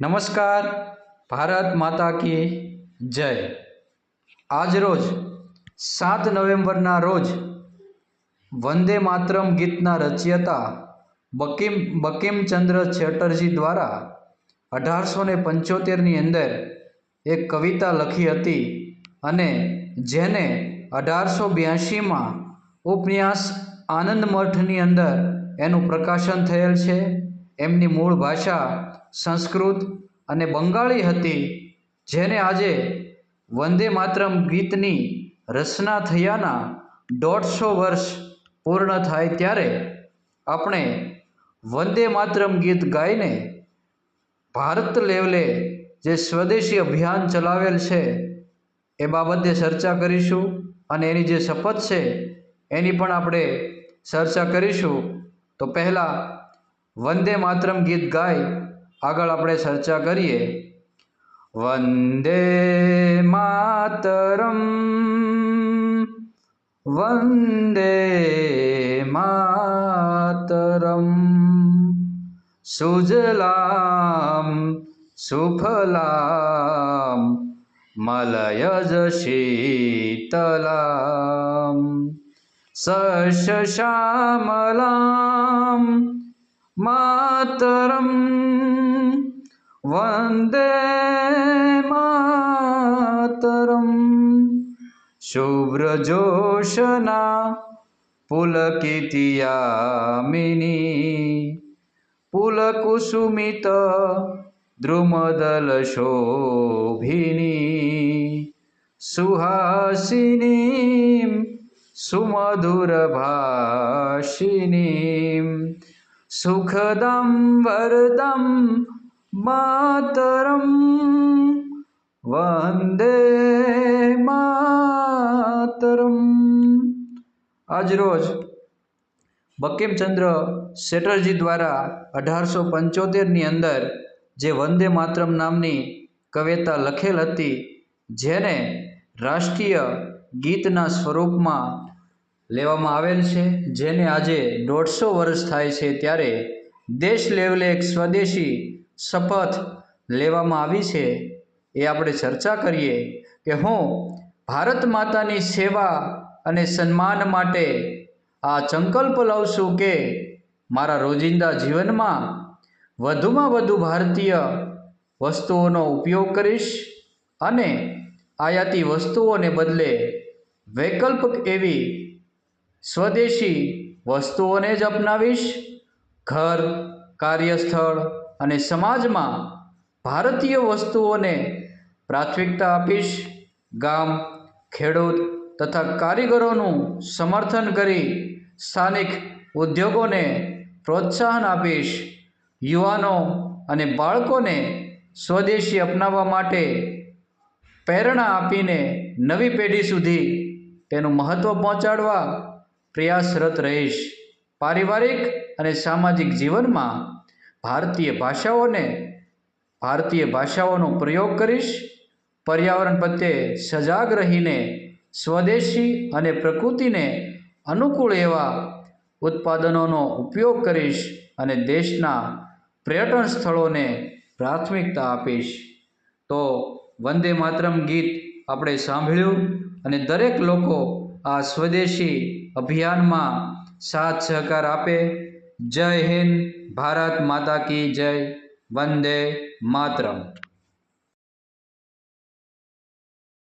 નમસ્કાર, ભારત માતા કી જય. આજરોજ સાત નવેમ્બરના રોજ વંદે માતરમ ગીતના રચયતા બકીમ, બકીમચંદ્ર ચેટર્જી દ્વારા અઢારસો ને પંચોતેરની અંદર એક કવિતા લખી હતી અને જેને અઢારસો બ્યાસીમાં ઉપન્યાસ આનંદ મઠની અંદર એનું પ્રકાશન થયેલ છે. એમની મૂળ ભાષા સંસ્કૃત અને બંગાળી હતી, જેને આજે વંદે માતરમ ગીતની રચના થયાના દોઢસો વર્ષ પૂર્ણ થાય ત્યારે આપણે વંદે માતરમ ગીત ગાઈને ભારત લેવલે જે સ્વદેશી અભિયાન ચલાવેલ છે, એ બાબતે ચર્ચા કરીશું અને એની જે શપથ છે, એની પણ આપણે ચર્ચા કરીશું. તો પહેલાં વંદે માતરમ ગીત ગાઈ આગળ આપણે ચર્ચા કરીએ. વંદે માતરમ. વંદે માતરમ. સુજલામ સુફલામ મલયજ શીતલામ સશ્યામલામ मातरं वन्दे मातरं शुभ्रजोषणा पुलकितियामिनी पुलकुसुमित द्रुमदलशोभिनी सुहासिनीं सुमधुरभाषिनी સુખદમ વરદમ માતરમ વંદે માતરમ આજરોજ બકિમચંદ્ર શેટરજી દ્વારા અઢારસો પંચોતેરની અંદર જે વંદે માતરમ નામની કવિતા લખેલ હતી, જેને રાષ્ટ્રીય ગીતના સ્વરૂપમાં લેવામાં આવેલ છે, જેને આજે દોઢસો વર્ષ થાય છે ત્યારે દેશ લેવલે એક સ્વદેશી શપથ લેવામાં આવી છે. એ આપણે ચર્ચા કરીએ કે હું ભારત માતાની સેવા અને સન્માન માટે આ સંકલ્પ લઉં છું કે મારા રોજિંદા જીવનમાં વધુમાં વધુ ભારતીય વસ્તુઓનો ઉપયોગ કરીશ અને આયાતી વસ્તુઓને બદલે વૈકલ્પિક એવી સ્વદેશી વસ્તુઓને જ અપનાવીશ. ઘર, કાર્યસ્થળ અને સમાજમાં ભારતીય વસ્તુઓને પ્રાથમિકતા આપીશ. ગામ, ખેડૂત તથા કારીગરોનું સમર્થન કરી સ્થાનિક ઉદ્યોગોને પ્રોત્સાહન આપીશ. યુવાનો અને બાળકોને સ્વદેશી અપનાવવા માટે પ્રેરણા આપીને નવી પેઢી સુધી તેનું મહત્ત્વ પહોંચાડવા પ્રયાસરત રહીશ. પારિવારિક અને સામાજિક જીવનમાં ભારતીય ભાષાઓને ભારતીય ભાષાઓનો પ્રયોગ કરીશ. પર્યાવરણ પ્રત્યે સજાગ રહીને સ્વદેશી અને પ્રકૃતિને અનુકૂળ એવા ઉત્પાદનોનો ઉપયોગ કરીશ અને દેશના પર્યટન સ્થળોને પ્રાથમિકતા આપીશ. તો વંદે માતરમ ગીત આપણે સાંભળ્યું અને દરેક લોકો આ સ્વદેશી અભિયાનમાં સાથ સહકાર આપે. જય હિન્દ ભારત માતા કી જય. વંદે માતરમ.